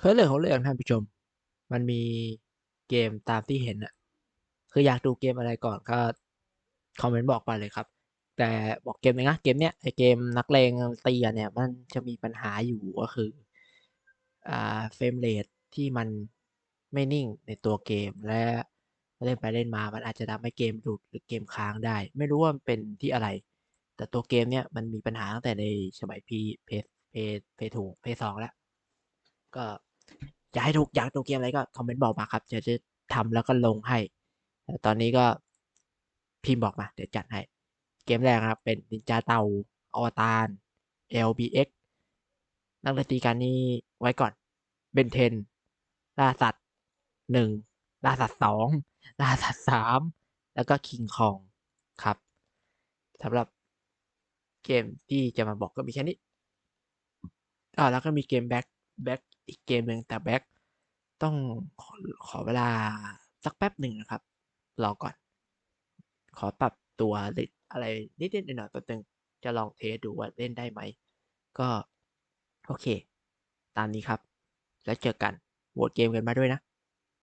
คือเรื่องของเรื่องท่านผู้ชม มันมีเกมตามที่เห็นอะคืออยากดูเกมอะไรก่อนก็คอมเมนต์บอกมาเลยครับ แต่บอกเกมเลยนะเกมเนี้ยไอเกมนักเลงตีอะเนี่ยมันจะมีปัญหาอยู่ก็คืออ่าเฟรมเรทที่มันไม่นิ่งในตัวเกมและเล่นไปเล่นมา มันอาจจะทำให้เกมหลุดหรือเกมค้างได้ ไม่รู้ว่ามันเป็นที่อะไร แต่ตัวเกมเนี้ยมันมีปัญหาตั้งแต่ในสมัยพีเพเพเพถูกเพสองแล้ว ก็อยากให้ดูอยากดูเกมอะไรก็คอมเมนต์บอกมาครับเดี๋ยวจะทำแล้วก็ลงให้แต่ตอนนี้ก็พิมพ์บอกมา เดี๋ยวจัดให้ เกมแรกครับ เป็นนินจาเตาอวตาร LBX นักดนตรีการนี้ไว้ก่อนเบนเทนล่าสัตว์หนึ่งล่าสัตว์สองล่าสัตว์สามแล้วก็คิงคองครับสำหรับเกมที่จะมาบอกก็มีแค่นี้อ่าแล้วก็มีเกมแบ็คแบ็ค อีกเกมหนึ่งแต่แบ็กต้องขอขอเวลาสักแป๊บหนึ่งนะครับ รอก่อน ขอปรับตัวอะไรนิดๆหน่อยๆตัวตึงจะลองเทสดูว่าเล่นได้ไหม ก็โอเค ตามนี้ครับ แล้วเจอกันโหวตเกมกันมาด้วยนะ